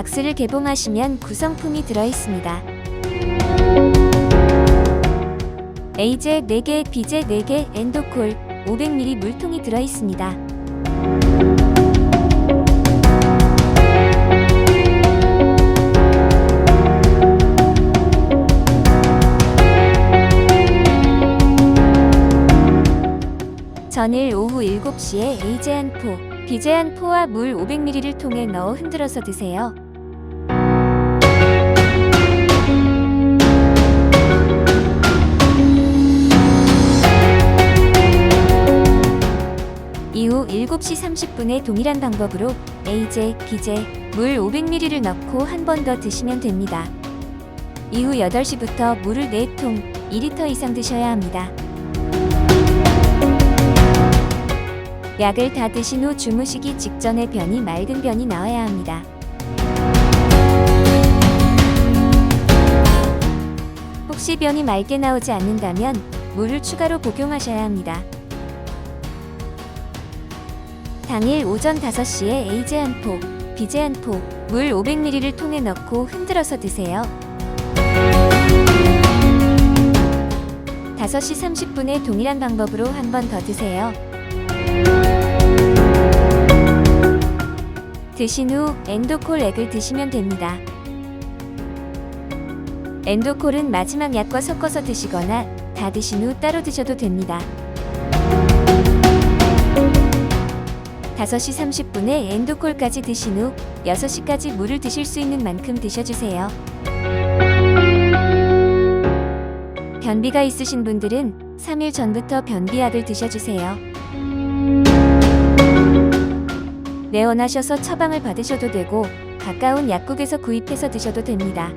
박스를 개봉하시면 구성품이 들어있습니다. A제 4개, B제 4개, 엔도콜 500ml 물통이 들어있습니다. 전일 오후 7시에 A제한 포, B제한 포와 물 500ml를 통에 넣어 흔들어서 드세요. 이후 7시 30분에 동일한 방법으로 A제, B제, 물 500ml를 넣고 한 번 더 드시면 됩니다. 이후 8시부터 물을 4통, 2리터 이상 드셔야 합니다. 약을 다 드신 후 주무시기 직전에 변이 맑은 변이 나와야 합니다. 혹시 변이 맑게 나오지 않는다면 물을 추가로 복용하셔야 합니다. 당일 오전 5시에 A제 한 포, B제 한 포, 물 500ml를 통에 넣고 흔들어서 드세요. 5시 30분에 동일한 방법으로 한 번 더 드세요. 드신 후 엔도콜 액을 드시면 됩니다. 엔도콜은 마지막 약과 섞어서 드시거나 다 드신 후 따로 드셔도 됩니다. 5시 30분에 엔도콜까지 드신 후 6시까지 물을 드실 수 있는 만큼 드셔주세요. 변비가 있으신 분들은 3일 전부터 변비약을 드셔주세요. 내원하셔서 처방을 받으셔도 되고 가까운 약국에서 구입해서 드셔도 됩니다.